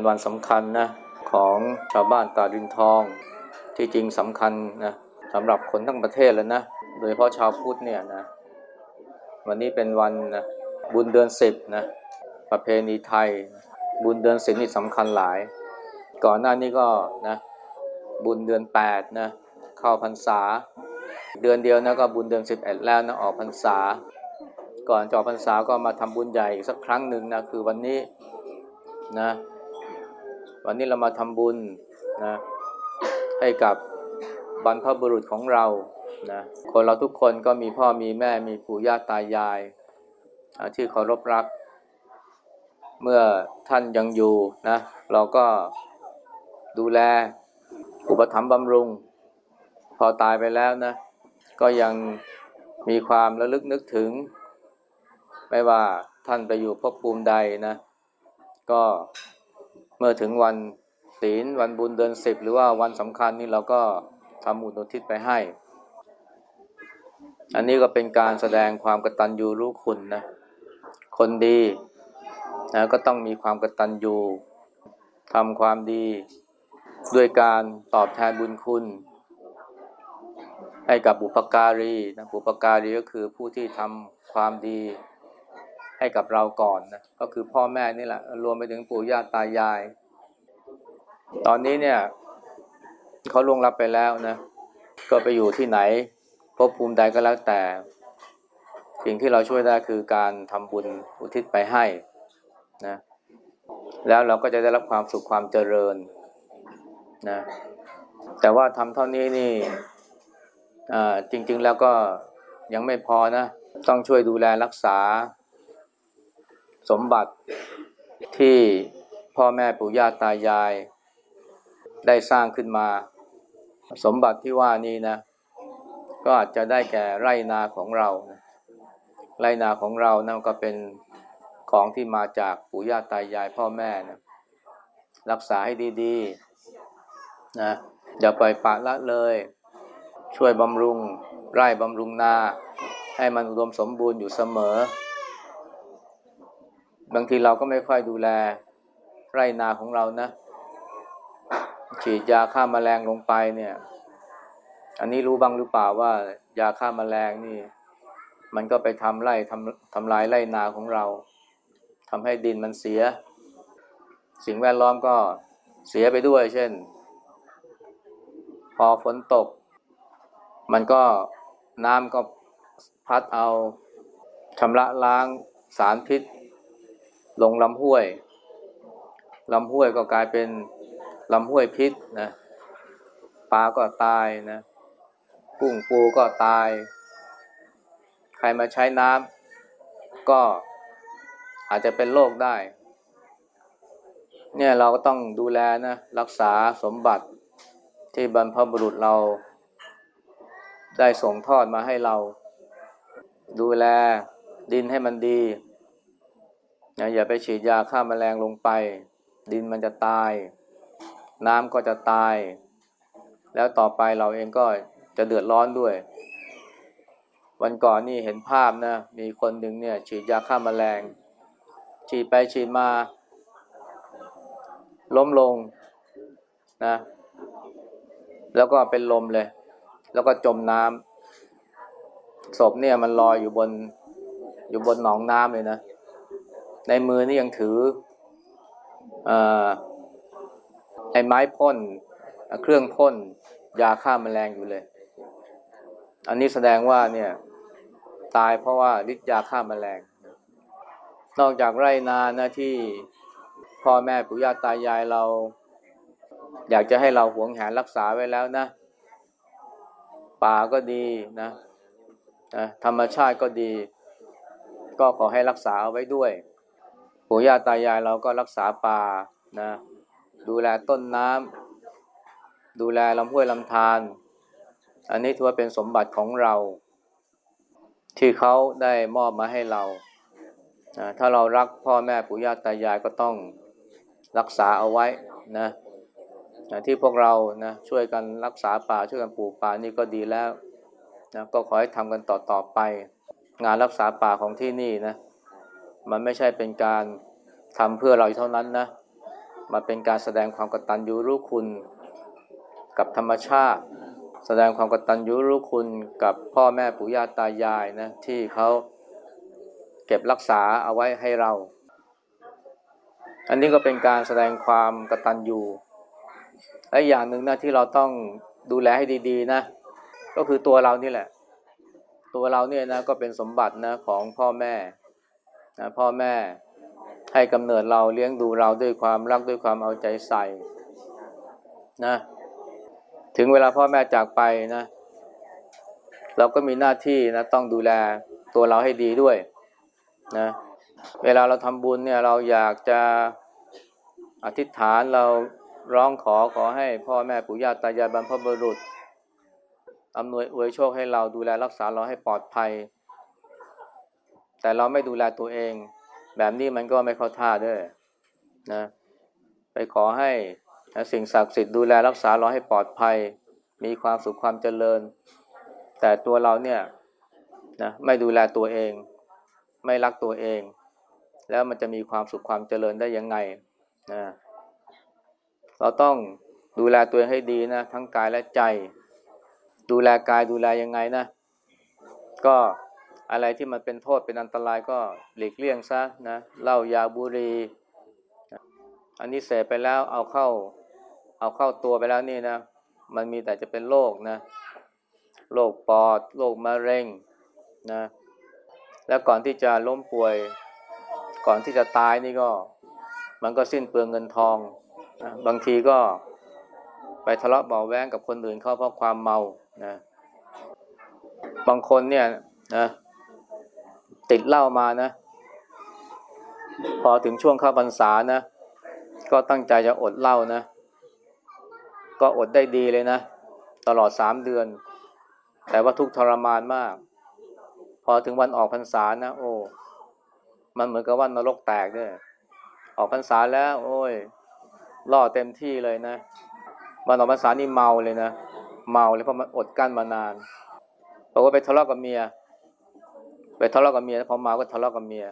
นี้ก็เป็นวันสำคัญนะของชาวบ้านตาดินทอง ที่จริงสำคัญนะสำหรับคนทั้งประเทศเลยนะ โดยเฉพาะชาวพุทธเนี่ยนะ วันนี้เป็นวันนะบุญเดือนสิบนะประเพณีไทย บุญเดือนสิบนี่สำคัญหลาย ก่อนหน้านี้ก็นะบุญเดือนแปดนะเข้าพรรษา เดือนเดียวนะก็บุญเดือนสิบเอ็ดแล้วนะออกพรรษา ก่อนจะออกพรรษาก็มาทำบุญใหญ่อีกสักครั้งหนึ่งนะคือวันนี้นะ วันนี้เรามาทำบุญนะให้กับบรรพบุรุษของเรานะคนเราทุกคนก็มีพ่อมีแม่มีปู่ย่าตายายที่เคารพรัก เมื่อท่านยังอยู่นะเราก็ดูแลอุปถัมภ์บำรุง พอตายไปแล้วนะ ก็ยังมีความระลึกนึกถึง ไม่ว่าท่านไปอยู่ภพภูมิใดนะ ก็ เมื่อถึงวันศีลวันบุญเดือนสิบหรือว่าวันสำคัญนี่เราก็ทำบุญอุทิศไปให้ อันนี้ก็เป็นการแสดงความกตัญญูรู้คุณนะคนดีนะก็ต้องมีความกตัญญูทำความดีด้วยการตอบแทนบุญคุณ ให้กับบุปการีนะบุปการีก็คือผู้ที่ทำความดี ให้กับเราก่อนนะก็คือพ่อแม่นี่แหละ รวมไปถึงปู่ย่าตายาย ตอนนี้เนี่ยเขาลงลับไปแล้วนะ ก็ไปอยู่ที่ไหนภพภูมิใดก็แล้วแต่ สิ่งที่เราช่วยได้คือการทำบุญอุทิศไปให้นะแล้วเราก็จะได้รับความสุขความเจริญนะแต่ว่าทำเท่านี้นี่อ่าจริง ๆ แล้วก็ยังไม่พอนะ ต้องช่วยดูแลรักษา สมบัติที่พ่อแม่ปู่ย่าตายาย ได้สร้างขึ้นมา สมบัติที่ว่านี้นะ ก็อาจจะได้แก่ไรนาของเรา ไรนาของเรานะก็เป็นของที่มาจากปู่ย่าตายายพ่อแม่นะรักษาให้ดีๆนะอย่าปล่อยปะละเลย ช่วยบำรุงไร่บำรุงนา ให้มันอุดมสมบูรณ์อยู่เสมอ บางทีเราก็ไม่ค่อยดูแลไร่นาของเรานะ ฉีดยาฆ่าแมลงลงไปเนี่ย อันนี้รู้บ้างหรือเปล่าว่า ยาฆ่าแมลงนี่ มันก็ไปทำไร่ทำทำลายไร่นาของเราทำให้ดินมันเสีย สิ่งแวดล้อมก็เสียไปด้วย เช่น พอฝนตก มันก็น้ำก็พัดเอาชำระล้างสารพิษ ลงลำห้วยลำห้วยก็กลายเป็นลำห้วยพิษนะปลาก็ตายนะกุ้งปูก็ตาย ใครมาใช้น้ำก็อาจจะเป็นโรคได้ เนี่ยเราก็ต้องดูแลนะรักษาสมบัติที่บรรพบุรุษเรา ได้ส่งทอดมาให้เรา ดูแลดินให้มันดี นะอย่าไปฉีดยาฆ่าแมลงลงไป ดินมันจะตาย น้ำก็จะตาย แล้วต่อไปเราเองก็จะเดือดร้อนด้วย วันก่อนนี่เห็นภาพนะ มีคนหนึ่งเนี่ย ฉีดยาฆ่าแมลง ฉีดไปฉีดมา ล้มลงนะ แล้วก็เป็นลมเลย แล้วก็จมน้ำศพเนี่ยมันลอยอยู่บนอยู่บนหนองน้ำเลยนะ ในมือนี่ยังถืออไอ้ไม้พ่นเครื่องพ่นยาฆ่าแมลงอยู่เลย อันนี้แสดงว่าเนี่ย ตายเพราะว่าฤทธิ์ยาฆ่าแมลง นอกจากไร่นานะที่พ่อแม่ปู่ย่าตายายเรา อยากจะให้เราหวงแหนรักษาไว้แล้วนะ ป่าก็ดีนะนะธรรมชาติก็ดี ก็ขอให้รักษาเอาไว้ด้วย ปู่ย่าตายายเราก็รักษาป่านะ ดูแลต้นน้ำดูแลลำห้วยลำธารอันนี้ถือว่าเป็นสมบัติของเรา ที่เขาได้มอบมาให้เรานะถ้าเรารักพ่อแม่ปู่ย่าตายายก็ต้องรักษาเอาไว้นะนะที่พวกเรานะช่วยกันรักษาป่าช่วยกันปลูกป่านี่ก็ดีแล้วนะก็ขอให้ทำกันต่อต่อไป งานรักษาป่าของที่นี่นะ มันไม่ใช่เป็นการทำเพื่อเราเท่านั้นนะมาเป็นการแสดงความกตัญญูรู้คุณกับธรรมชาติ แสดงความกตัญญูรู้คุณกับพ่อแม่ปู่ย่าตายายนะที่เขาเก็บรักษาเอาไว้ให้เรา อันนี้ก็เป็นการแสดงความกตัญญูและอย่างหนึ่งนะที่เราต้องดูแลให้ดี ๆ นะ ก็คือตัวเรานี่แหละ ตัวเราเนี่ยนะก็เป็นสมบัตินะของพ่อแม่ นะพ่อแม่ให้กำเนิดเราเลี้ยงดูเราด้วยความรักด้วยความเอาใจใส่นะถึงเวลาพ่อแม่จากไปนะ เราก็มีหน้าที่นะต้องดูแลตัวเราให้ดีด้วยนะเวลาเราทำบุญเนี่ยเราอยากจะอธิษฐานเราร้องขอขอให้พ่อแม่ปู่ย่าตายายบรรพบุรุษอำนวยอวยโชคให้เราดูแลรักษาเราให้ปลอดภัย แต่เราไม่ดูแลตัวเอง แบบนี้มันก็ไม่เข้าท่าด้วยนะไปขอให้สิ่งศักดิ์สิทธิ์ดูแลรักษาเราให้ปลอดภัย มีความสุขความเจริญ แต่ตัวเราเนี่ยนะไม่ดูแลตัวเอง ไม่รักตัวเอง แล้วมันจะมีความสุขความเจริญได้ยังไงนะเราต้องดูแลตัวเองให้ดีนะ ทั้งกายและใจ ดูแลกายดูแลยังไงนะ ก็ อะไรที่มันเป็นโทษเป็นอันตรายก็หลีกเลี่ยงซะนะเหล้ายาบุหรี่อันนี้เสพไปแล้วเอาเข้า เอาเข้าตัวไปแล้วนี่นะ มันมีแต่จะเป็นโรคนะโรคปอดโรคมะเร็งนะ แล้วก่อนที่จะล้มป่วย ก่อนที่จะตายนี่ก็ มันก็สิ้นเปลืองเงินทองนะบางทีก็ไปทะเลาะเบาแว้งกับคนอื่นเขาเพราะความเมานะ บางคนเนี่ยนะ ติดเหล้ามานะ พอถึงช่วงเข้าพรรษานะ ก็ตั้งใจจะอดเหล้านะ ก็อดได้ดีเลยนะ ตลอดสามเดือน แต่ว่าทุกทรมานมาก พอถึงวันออกพรรษานะ โอ้มันเหมือนกับว่านรกแตกด้วยออกพรรษาแล้ว โอ้ยล่อเต็มที่เลยนะวันออกพรรษานี่เมาเลยนะเมาเลยเพราะมันอดกั้นมานานบอกว่าไปทะเลาะกับเมีย ไปทะเลาะกับเมียพอเมาก็ทะเลาะกับเมีย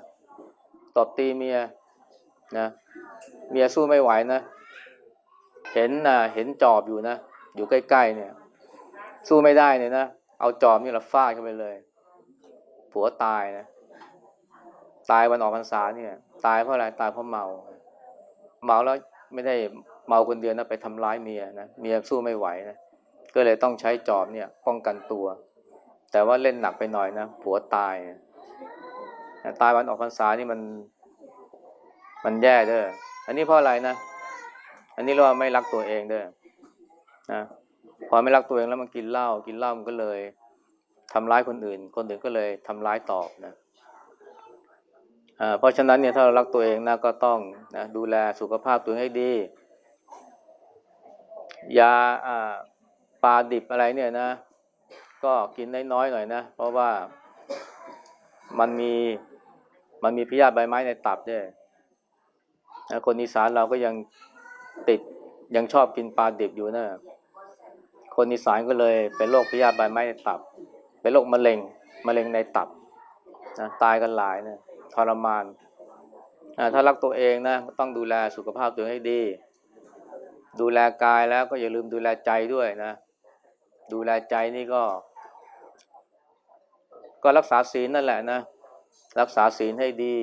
ตบตีเมียนะเมียสู้ไม่ไหวนะเห็นนะเห็นจอบอยู่นะอยู่ใกล้ๆเนี่ย สู้ไม่ได้เนี่ยนะเอาจอบนี่ละฟาดเข้าไปเลย ผัวตายนะตายวันออกพรรษาเนี่ย ตายเพราะอะไรตายเพราะเมา เมาแล้วไม่ได้เมาคนเดียวนะไปทำร้ายเมียนะเมียสู้ไม่ไหวนะก็เลยต้องใช้จอบเนี่ย ป้องกันตัว แต่ว่าเล่นหนักไปหน่อยนะผัวตายตายวันออกพรรษานี่มัน มันแย่เด้ออันนี้เพราะอะไรนะอันนี้เราไม่รักตัวเองเด้อนะพอไม่รักตัวเองแล้วมันกินเหล้ากินเหล้ามันก็เลยทำร้ายคนอื่น คนอื่นก็เลยทำร้ายตอบนะเพราะฉะนั้นเนี่ยถ้าเรารักตัวเองนะก็ต้องนะดูแลสุขภาพตัวเองให้ดียาปลาดิบอะไรเนี่ยนะ ก็กินน้อยๆหน่อยนะ เพราะว่ามันมีมันมีพยาธิใบไม้ในตับด้วยคนอีสานเราก็ยังติดยังชอบกินปลาดิบอยู่นะ คนอีสานก็เลยเป็นโรคพยาธิใบไม้ในตับ เป็นโรคมะเร็งมะเร็งในตับนะตายกันหลายนะทรมานถ้ารักตัวเองนะต้องดูแลสุขภาพตัวให้ดี ดูแลกายแล้วก็อย่าลืมดูแลใจด้วยนะ ดูแลใจนี่ก็ ก็รักษาศีลนั่นแหละนะ รักษาศีลให้ดี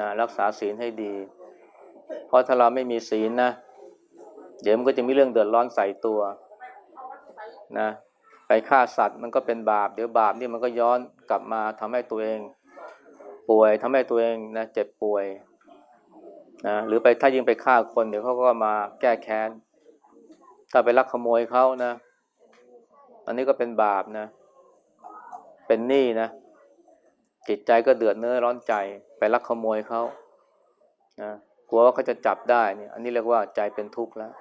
นะรักษาศีลให้ดี เพราะถ้าเราไม่มีศีลนะ เดี๋ยวมันก็จะมีเรื่องเดือดร้อนใส่ตัวนะไปฆ่าสัตว์มันก็เป็นบาป เดี๋ยวบาปนี่มันก็ย้อนกลับมาทำให้ตัวเอง ป่วยทำให้ตัวเองนะเจ็บป่วยนะหรือไปถ้ายิ่งไปฆ่าคนเดี๋ยวเขาก็มาแก้แค้น ถ้าไปลักขโมยเขานะ อันนี้ก็เป็นบาปนะเป็นหนี้นะ จิตใจก็เดือดเนื้อร้อนใจ ไปลักขโมยเขานะกลัวว่าเขาจะจับได้เนี่ย อันนี้เรียกว่าใจเป็นทุกข์แล้ว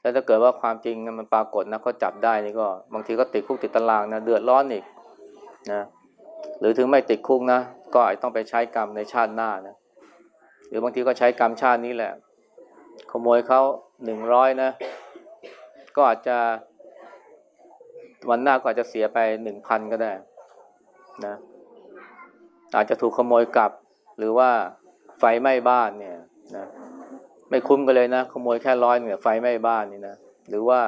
แล้วถ้าเกิดว่าความจริงมันปรากฏนะเขาจับได้นี่ก็ บางทีก็ติดคุกติดตารางนะเดือดร้อนอีกนะหรือถึงไม่ติดคุกนะก็อาจต้องไปใช้กรรมในชาติหน้านะหรือบางทีก็ใช้กรรมชาตินี้แหละ ขโมยเขาหนึ่งร้อยนะ ก็อาจจะ วันหน้าก็อาจจะเสียไปหนึ่งพันก็ได้นะอาจจะถูกขโมยกลับ หรือว่าไฟไหม้บ้านเนี่ยนะไม่คุ้มกันเลยนะ ขโมยแค่ร้อยเนี่ยไฟไหม้บ้านนี่นะหรือว่า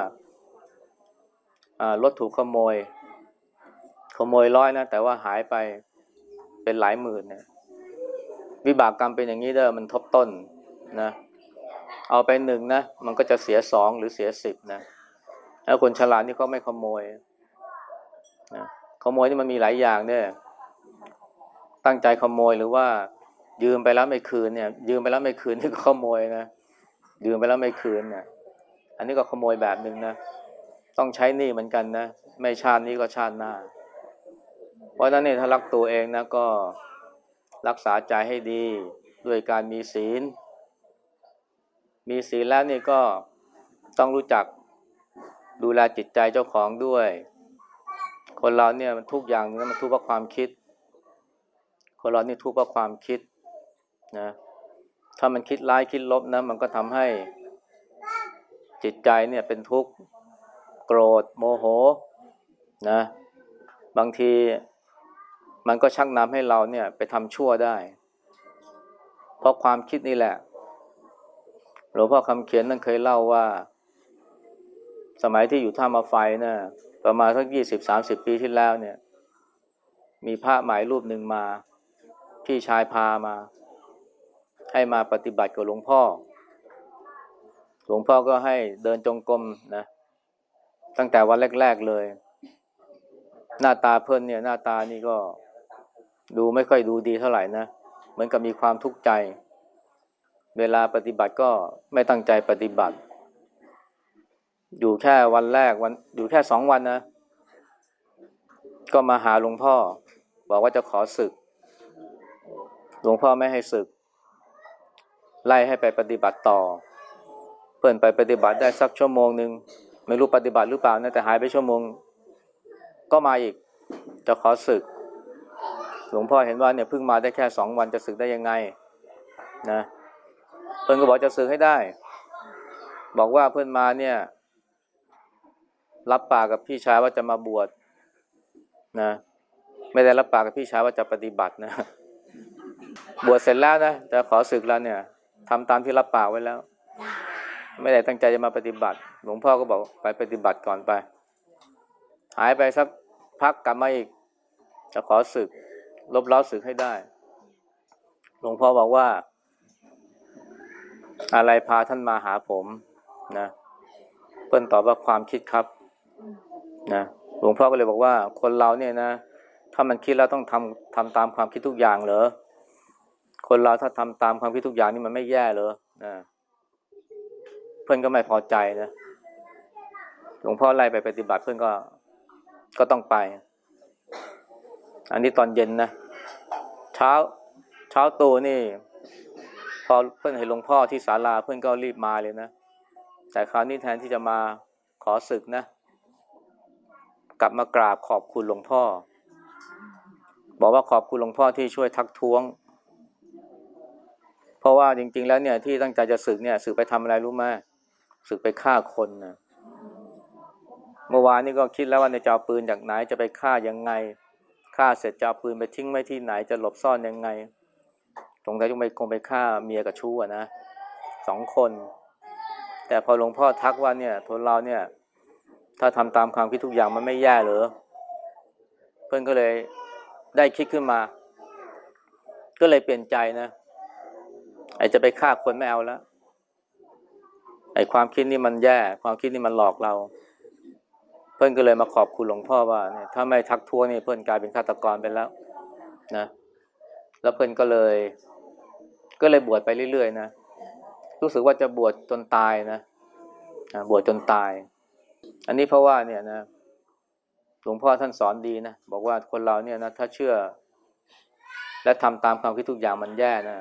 อ่ารถถูกขโมย ขโมยร้อยนะแต่ว่าหายไปเป็นหลายหมื่นนะวิบากกรรมเป็นอย่างนี้เด้อมันทบต้นนะเอาไปหนึ่งนะ มันก็จะเสียสองหรือเสียสิบนะแล้วคนฉลาดนี่เขาไม่ขโมย นะขโมยนี่มันมีหลายอย่างเนี่ย ตั้งใจขโมยหรือว่า ยืมไปแล้วไม่คืนเนี่ย ยืมไปแล้วไม่คืนนี่ก็ขโมยนะยืมไปแล้วไม่คืนเนี่ย อันนี้ก็ขโมยแบบหนึ่งนะต้องใช้หนี้เหมือนกันนะไม่ชาตินี้ก็ชาติหน้า เพราะฉะนั้นเนี่ยถ้ารักตัวเองนะก็รักษาใจให้ดีด้วยการมีศีล มีศีลแล้วนี่ก็ต้องรู้จักดูแลจิตใจเจ้าของด้วย คนเราเนี่ยมันทุกอย่างนะมันทุกข์เพราะความคิด คนเรานี่ทุกข์เพราะความคิดนะ ถ้ามันคิดร้ายคิดลบนะ มันก็ทำให้จิตใจเนี่ยเป็นทุกข์โกรธโมโหนะ บางทีมันก็ชักนำให้เราเนี่ยไปทำชั่วได้ เพราะความคิดนี่แหละหลวงพ่อคำเขียนนั่นเคยเล่าว่า สมัยที่อยู่ท่ามาไฟนะ่ะ ประมาณสักยี่สิบสามสิบปีที่แล้วเนี่ย มีพระหมายรูปหนึ่งมาพี่ชายพามา ให้มาปฏิบัติกับหลวงพ่อ หลวงพ่อก็ให้เดินจงกรมนะ ตั้งแต่วันแรก ๆเลย หน้าตาเพื่นเนี่ย หน้าตานี่ก็ดูไม่ค่อยดูดีเท่าไหร่นะ เหมือนกับมีความทุกข์ใจ เวลาปฏิบัติก็ไม่ตั้งใจปฏิบัติ อยู่แค่วันแรกวัน อยู่แค่สองวันนะ ก็มาหาหลวงพ่อ บอกว่าจะขอศึก หลวงพ่อไม่ให้ศึก ไล่ให้ไปปฏิบัติต่อ เพื่อนไปปฏิบัติได้สักชั่วโมงหนึ่งไม่รู้ปฏิบัติหรือเปล่านะแต่หายไปชั่วโมง ก็มาอีก จะขอศึก หลวงพ่อเห็นว่าเนี่ยเพิ่งมาได้แค่สองวันจะศึกได้ยังไง นะเพื่อนก็บอกจะศึกให้ได้ บอกว่าเพื่อนมาเนี่ย รับปากกับพี่ชายว่าจะมาบวชนะ ไม่ได้รับปากกับพี่ชายว่าจะปฏิบัตินะ บวชเสร็จแล้วนะจะขอศึกแล้วเนี่ยทำตามที่รับปากไว้แล้ว ไม่ได้ตั้งใจจะมาปฏิบัติ หลวงพ่อก็บอกไปปฏิบัติก่อนไป หายไปสักพักกลับมาอีก จะขอศึก ลบเล้าศึกให้ได้ หลวงพ่อบอกว่า อะไรพาท่านมาหาผมนะเปิ้นตอบว่าความคิดครับ นะหลวงพ่อก็เลยบอกว่า คนเราเนี่ยนะ ถ้ามันคิดแล้วต้องทำทำตามความคิดทุกอย่างเหรอคนเราถ้าทำตามความคิดทุกอย่างนี่มันไม่แย่เหรอนะเพื่อนก็ไม่พอใจนะหลวงพ่อไล่ไปปฏิบัติเพื่อนก็ก็ต้องไป อันนี้ตอนเย็นนะเช้าเช้าตูนี่ พอเพื่อนเห็นหลวงพ่อที่ศาลาเพื่อนก็รีบมาเลยนะแต่คราวนี้แทนที่จะมาขอศึกนะ กลับมากราบขอบคุณหลวงพ่อ บอกว่าขอบคุณหลวงพ่อที่ช่วยทักท้วง เพราะว่าจริง ๆ แล้วเนี่ยที่ตั้งใจจะศึกเนี่ยศึกไปทำอะไรรู้ไหมศึกไปฆ่าคนนะเมื่อวานนี้ก็คิดแล้วว่าจะเอาปืนจากไหนจะไปฆ่ายังไงฆ่าเสร็จจะเอาปืนไปทิ้งไว้ที่ไหนจะหลบซ่อนยังไงตรงไหนจงไปคงไปฆ่าเมียกับชู้นะสองคน แต่พอหลวงพ่อทักว่าเนี่ยทนเราเนี่ย ถ้าทำตามความคิดทุกอย่างมันไม่แย่เหรอเพื่อนก็เลยได้คิดขึ้นมา ก็เลยเปลี่ยนใจนะไอจะไปฆ่าคนไม่เอาแล้วไอความคิดนี่มันแย่ ความคิดนี่มันหลอกเรา เพื่อนก็เลยมาขอบคุณหลวงพ่อว่าเนี่ยถ้าไม่ทักท้วงนี่เพื่อนกลายเป็นฆาตกรไปแล้วนะ แล้วเพื่อนก็เลย ก็เลยบวชไปเรื่อยๆนะรู้สึกว่าจะบวชจนตายนะบวชจนตาย อันนี้เพราะว่าเนี่ยนะหลวงพ่อท่านสอนดีนะ บอกว่าคนเราเนี่ยนะถ้าเชื่อ และทำตามความคิดทุกอย่างมันแย่นะ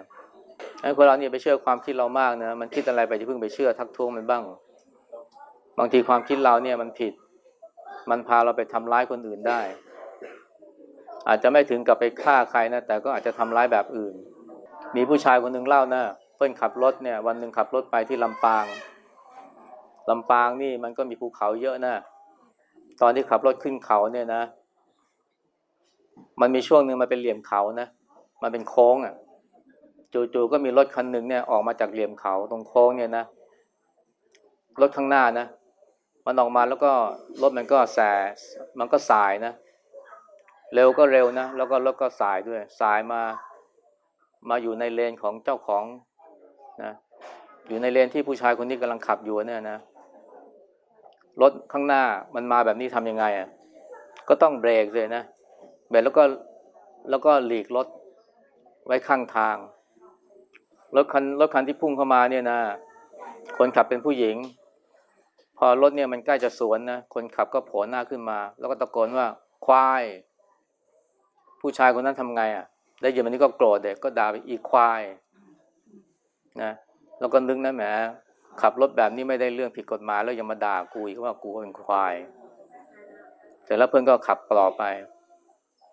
ไอ้คนเราเนี่ยไปเชื่อความคิดเรามากนะมันคิดอะไรไปจะเพิ่งไปเชื่อทักท้วงมันบ้าง บางทีความคิดเราเนี่ยมันผิด มันพาเราไปทำร้ายคนอื่นได้ อาจจะไม่ถึงกับไปฆ่าใครนะแต่ก็อาจจะทำร้ายแบบอื่น มีผู้ชายคนหนึ่งเล่านะเพื่อนขับรถเนี่ย วันหนึ่งขับรถไปที่ลำปาง ลำปางนี่มันก็มีภูเขาเยอะนะ ตอนที่ขับรถขึ้นเขาเนี่ยนะ มันมีช่วงหนึ่งมันเป็นเหลี่ยมเขานะ มันเป็นโค้งอะ่ะ จู่ๆก็มีรถคันหนึ่งเนี่ยออกมาจากเหลี่ยมเขาตรงโค้งเนี่ยนะ รถข้างหน้านะ มันออกมาแล้วก็รถมันก็แส มันก็สายนะ เร็วก็เร็วนะ แล้วก็รถก็สายด้วย สายมา มาอยู่ในเลนของเจ้าของนะ อยู่ในเลนที่ผู้ชายคนนี้กำลังขับอยู่เนี่ยนะ รถข้างหน้ามันมาแบบนี้ทำยังไงอะก็ต้องเบรกเลยนะเบรกแล้วก็แล้วก็หลีกรถไว้ข้างทางรถคันรถคันที่พุ่งเข้ามาเนี่ยนะ คนขับเป็นผู้หญิง พอรถเนี่ยมันใกล้จะสวนนะคนขับก็โผล่หน้าขึ้นมา แล้วก็ตะโกนว่าควาย ผู้ชายคนนั้นทำไงอะ ได้ยินมันนี้ก็โกรธเด็กก็ด่าไปอีควายนะแล้วก็นึกนะแหม ขับรถแบบนี้ไม่ได้เรื่องผิดกฎหมายแล้วยังมาด่ากูอีกว่ากูเป็นควายแต่แล้วเพื่อนก็ขับต่อไป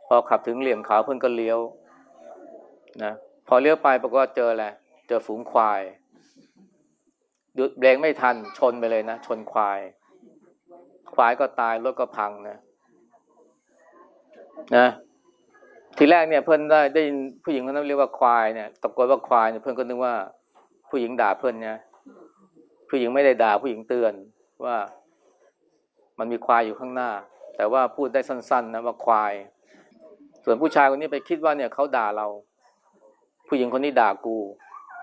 พอขับถึงเหลี่ยมเขาเพื่อนก็เลี้ยวนะพอเลี้ยวไปปรากฏเจอแหละไรเจอฝูงควายหยุดเบรกไม่ทันชนไปเลยนะชนควาย ควายก็ตายรถก็พังนะนะทีแรกเนี่ยเพื่อนได้ได้ยินผู้หญิงคนนั้นเรียกว่าควายเนี่ยตะโกนว่าควายเนี่ยเพื่อนก็นึกว่าผู้หญิงด่าเพื่อนเนี่ย ผู้หญิงไม่ได้ด่าผู้หญิงเตือนว่ามันมีควายอยู่ข้างหน้า แต่ว่าพูดได้สั้นๆนะว่าควาย ส่วนผู้ชายคนนี้ไปคิดว่าเนี่ยเขาด่าเรา ผู้หญิงคนนี้ด่ากู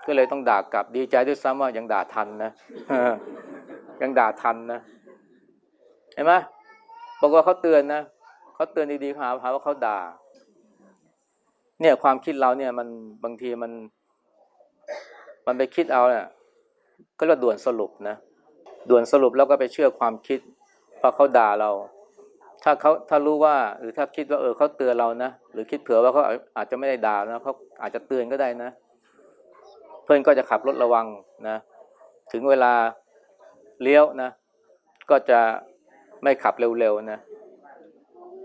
ก็เลยต้องด่ากลับดีใจด้วยซ้ำว่ายังด่าทันนะยังด่าทันนะเห็นไหมบอกว่าเขาเตือนนะเขาเตือนดีๆหาหาว่าเขาด่า เนี่ยความคิดเราเนี่ย มันบางทีมัน มันไปคิดเอาเนี่ย ก็เรียกด่วนสรุปนะด่วนสรุปแล้วก็ไปเชื่อความคิดพราะเขาด่าเรา ถ้าเขาถ้ารู้ว่าหรือถ้าคิดว่าเออเขาเตือนเรานะหรือคิดเผื่อว่าเขาอาจจะไม่ได้ด่านะเขาอาจจะเตือนก็ได้นะ เพื่อนก็จะขับรถระวังนะ ถึงเวลาเลี้ยวนะ ก็จะไม่ขับเร็วๆนะ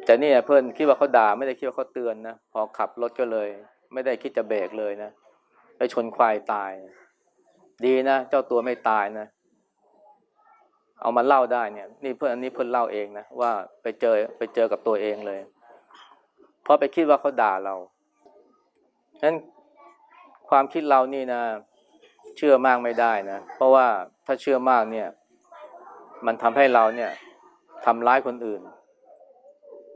แต่นี่เพื่อนคิดว่าเขาด่าไม่ได้คิดว่าเขาเตือนนะพอขับรถก็เลย ไม่ได้คิดจะเบรกเลยนะไปชนควายตาย ดีนะ เจ้าตัวไม่ตายนะ เอามาเล่าได้เนี่ย นี่เพื่อนอันนี้เพื่อนเล่าเองนะว่าไปเจอไปเจอกับตัวเองเลย เพราะไปคิดว่าเขาด่าเราฉะนั้นความคิดเรานี่นะ เชื่อมากไม่ได้นะ เพราะว่าถ้าเชื่อมากเนี่ย มันทำให้เราเนี่ยทำร้ายคนอื่น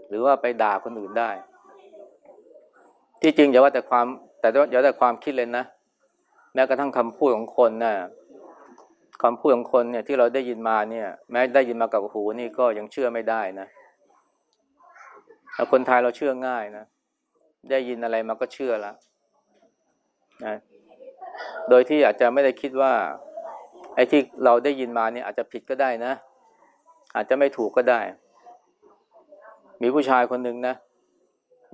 หรือว่าไปด่าคนอื่นได้ ที่จริงอย่าว่าแต่ความ แต่อย่าแต่ความคิดเลยนะ แม้กระทั่งคำพูดของคนนะ่ะคำพูดของคนเนี่ยที่เราได้ยินมาเนี่ย แม้ได้ยินมากับหูนี่ก็ยังเชื่อไม่ได้นะคนไทยเราเชื่อง่ายนะได้ยินอะไรมาก็เชื่อล้วนะโดยที่อาจจะไม่ได้คิดว่า ไอ้ที่เราได้ยินมาเนี่ยอาจจะผิดก็ได้นะ อาจจะไม่ถูกก็ได้ มีผู้ชายคนหนึ่งนะ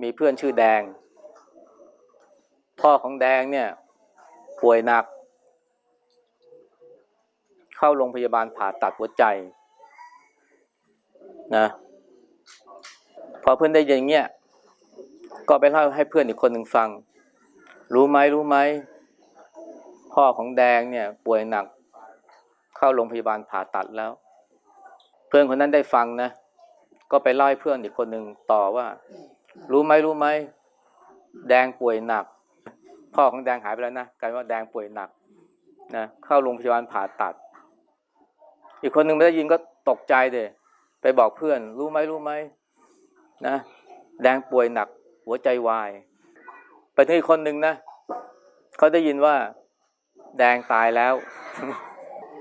มีเพื่อนชื่อแดง พ่อของแดงเนี่ย ป่วยหนัก เข้าโรงพยาบาลผ่าตัดหัวใจนะพอเพื่อนได้ยินเงี้ยก็ไปเล่าให้เพื่อนอีกคนหนึ่งฟัง รู้ไหมรู้ไหมพ่อของแดงเนี่ย ป่วยหนัก เข้าโรงพยาบาลผ่าตัดแล้ว เพื่อนคนนั้นได้ฟังนะ ก็ไปเล่าให้เพื่อนอีกคนหนึ่งต่อว่า รู้ไหมรู้ไหมแดงป่วยหนัก พ่อของแดงหายไปแล้วนะกลายว่าแดงป่วยหนักนะเข้าโรงพยาบาลผ่าตัด อีกคนหนึ่งไม่ได้ยินก็ตกใจเดยไปบอกเพื่อน รู้ไหมรู้ไหมนะแดงป่วยหนัก หัวใจวาย ไปถึงอีกคนหนึ่งนะเขาได้ยินว่า แดงตายแล้ว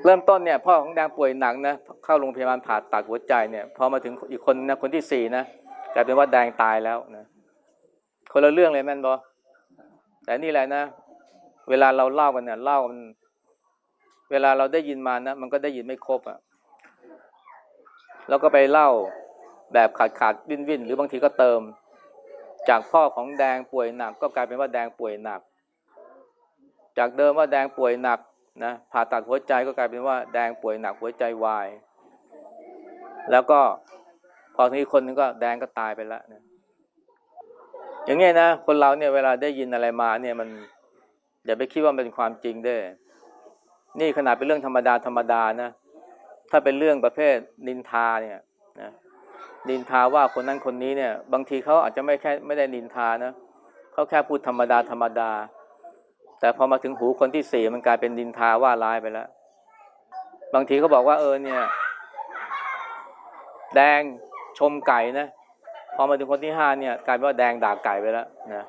เริ่มต้นเนี่ย พ่อของแดงป่วยหนักนะเข้าโรงพยาบาลผ่าตัดหัวใจเนี่ยพอมาถึงอีกคนนะคนที่สี่นะกลายเป็นว่าแดงตายแล้วนะคนละเรื่องเลยแม่นบอ แต่นี่แหละนะ เวลาเราเล่ากันเนี่ยเล่ามันเวลาเราได้ยินมานะมันก็ได้ยินไม่ครบอะ่ะแล้วก็ไปเล่าแบบขาดขาดวินวินหรือบางทีก็เติม จากพ่อของแดงป่วยหนัก ก็กลายเป็นว่าแดงป่วยหนัก จากเดิมว่าแดงป่วยหนักนะผ่าตัดหัวใจก็กลายเป็นว่าแดงป่วยหนักหัวใจวาย แล้วก็พอทีคนนึงก็แดงก็ตายไปแล้วนะ อย่างนี้นะคนเราเนี่ยเวลาได้ยินอะไรมาเนี่ยมันอย่าไปคิดว่าเป็นความจริงได้ นี่ขนาดเป็นเรื่องธรรมดาธรรมดานะ ถ้าเป็นเรื่องประเภทนินทาเนี่ยนะนินทาว่าคนนั้นคนนี้เนี่ย บางทีเขาอาจจะไม่แค่ไม่ได้นินทานะเขาแค่พูดธรรมดาธรรมดา แต่พอมาถึงหูคนที่สี่มันกลายเป็นดินทาว่าร้ายไปแล้ว บางทีเขาบอกว่าเออเนี่ย แดงชมไก่นะ พอมาถึงคนที่ห้าเนี่ยกลายเป็นว่าแดงด่าไก่ไปแล้วนะ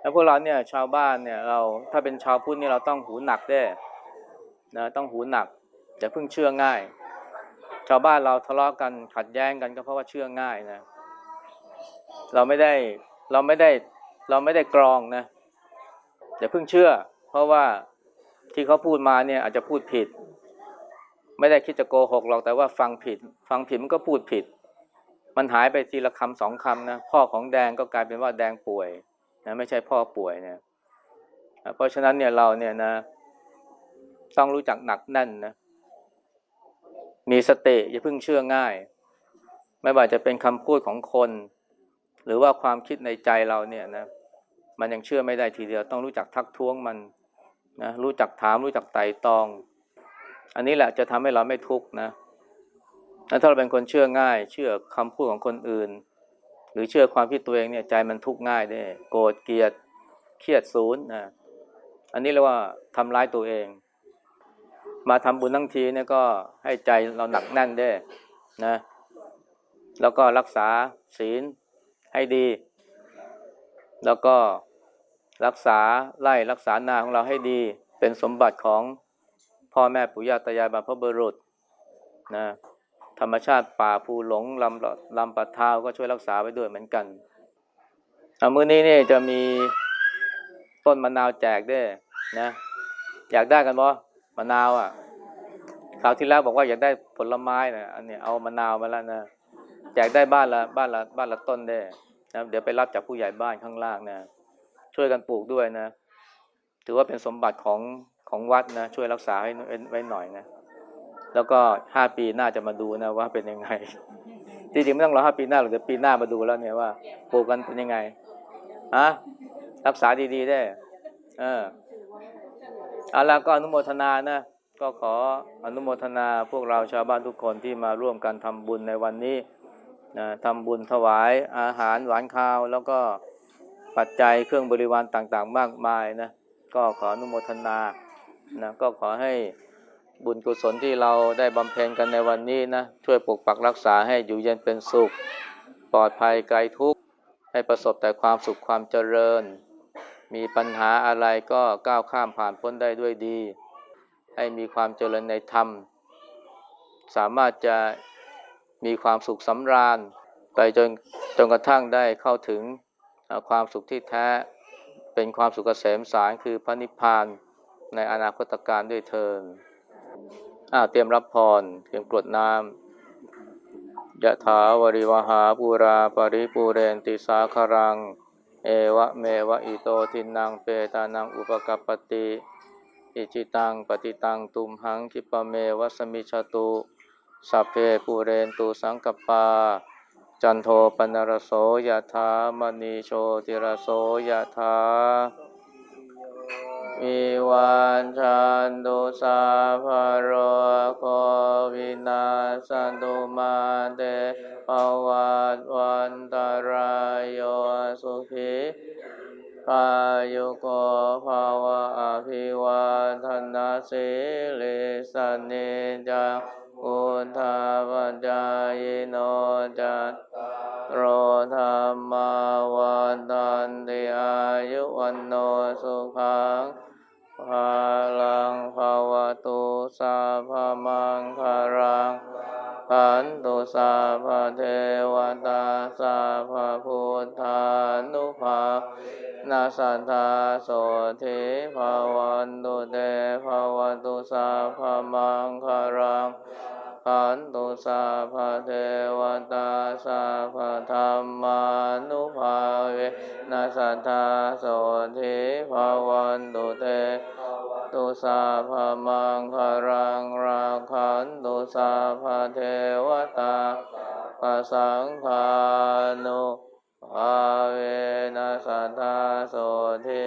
แล้วพวกเราเนี่ยชาวบ้านเนี่ยเราถ้าเป็นชาวพุทธนี่เราต้องหูหนักได้นะต้องหูหนักอย่าเพิ่งเชื่อง่าย ชาวบ้านเราทะเลาะกันขัดแย้งกันก็เพราะว่าเชื่อง่ายนะเราไม่ได้เราไม่ได้เราไม่ได้กรองนะอย่าเพิ่งเชื่อ เพราะว่าที่เขาพูดมาเนี่ยอาจจะพูดผิด ไม่ได้คิดจะโกหกหรอกแต่ว่าฟังผิด ฟังผิดมันก็พูดผิด มันหายไปทีละคำสองคำนะพ่อของแดงก็กลายเป็นว่าแดงป่วยนะไม่ใช่พ่อป่วยเนี่ยเพราะฉะนั้นเนี่ยเราเนี่ยนะ ต้องรู้จักหนักแน่นนะ มีสติอย่าเพิ่งเชื่อง่าย ไม่ว่าจะเป็นคำพูดของคน หรือว่าความคิดในใจเราเนี่ยนะมันยังเชื่อไม่ได้ทีเดียว ต้องรู้จักทักท้วงมันนะรู้จักถามรู้จักไต่ตอง อันนี้แหละจะทำให้เราไม่ทุกข์นะ ถ้าเราเป็นคนเชื่อง่าย เชื่อคำพูดของคนอื่น หรือเชื่อความคิดตัวเองเนี่ยใจมันทุกข์ง่ายได้โกรธเกลียดเครียดศูนย์นะอันนี้เรียกว่าทำร้ายตัวเอง มาทำบุญทั้งทีเนี่ยก็ให้ใจเราหนักแน่นได้นะ แล้วก็รักษาศีลให้ดี แล้วก็รักษาไล่รักษานาของเราให้ดี เป็นสมบัติของพ่อแม่ปู่ย่าตายายบรรพบุรุษนะ ธรรมชาติป่าภูหลงลำลำปะทาวก็ช่วยรักษาไว้ด้วยเหมือนกันเอามื้อนี้นี่จะมีต้นมะนาวแจกด้วยนะ อยากได้กันบ่มะนาวอะคราวที่แล้วบอกว่าอยากได้ผลไม้นะอันนี้เอามะนาวมาแล้วนะแจกได้บ้านละบ้านละบ้านละต้นได้นะเดี๋ยวไปรับจากผู้ใหญ่บ้านข้างล่างนะช่วยกันปลูกด้วยนะ ถือว่าเป็นสมบัติของของวัดนะช่วยรักษาให้ไว้หน่อยนะ แล้วก็ห้าปีหน้าจะมาดูนะว่าเป็นยังไง จริงๆไม่ต้องรอห้าปีหน้าหรอกเดี๋ยวปีหน้ามาดูแล้วเนี่ยว่าปลูกกันเป็นยังไงอะรักษาดีๆได้ เออเอาละก็อนุโมทนานะก็ขออนุโมทนาพวกเราชาวบ้านทุกคนที่มาร่วมกันทำบุญในวันนี้นะทำบุญถวายอาหารหวานข้าว แล้วก็ปัจจัยเครื่องบริวารต่างๆ มากมายนะก็ขออนุโมทนานะก็ขอให้ บุญกุศลที่เราได้บำเพ็ญกันในวันนี้นะ ช่วยปกปักรักษาให้อยู่เย็นเป็นสุข ปลอดภัยไกลทุกข์ ให้ประสบแต่ความสุขความเจริญ มีปัญหาอะไรก็ก้าวข้ามผ่านพ้นได้ด้วยดี ให้มีความเจริญในธรรม สามารถจะมีความสุขสำราญ ไปจนจนกระทั่งได้เข้าถึงความสุขที่แท้เป็นความสุขเกษมสารคือพระนิพพานในอนาคตการด้วยเทิน อ้าวเตรียมรับพร เตรียมกรวดน้ำยะถาวริวหาปูราปริปูเรนติสาคารัง เอวะเมวะอิโตทินังเปตานังอุปกัปปติอิจิตังปฏิตังตุมหังคิปะเมวะสมิชตุสัพเพปูเรนตุสังกปา จันโทปนรโสยะถามณีโชติรโสยะถา วิวันชันตุสาภโรโควินาสตุมาเตภวัตวันตรายโยสุขีพายุโกภาวะอภิวาทนาสิลิสเนจังอุทาปจายโนจัต โรธรรมาวันตันติอายุวันโนสุขังภาลังภาวตุสาพมังคารังขันตุสาพเทวตาสาพพุทธานุภานาสันทาโสธิภาวันตุเตภาวตุสาพมังคารัง ขันตุสาพเทวตาสาพธรรมานุภาเวนัสธาโสธิภาวันตุเตตุสาพมังคารังราขันตุสาพเทวตาปสังฆานุภาเวนัสธาโสธิ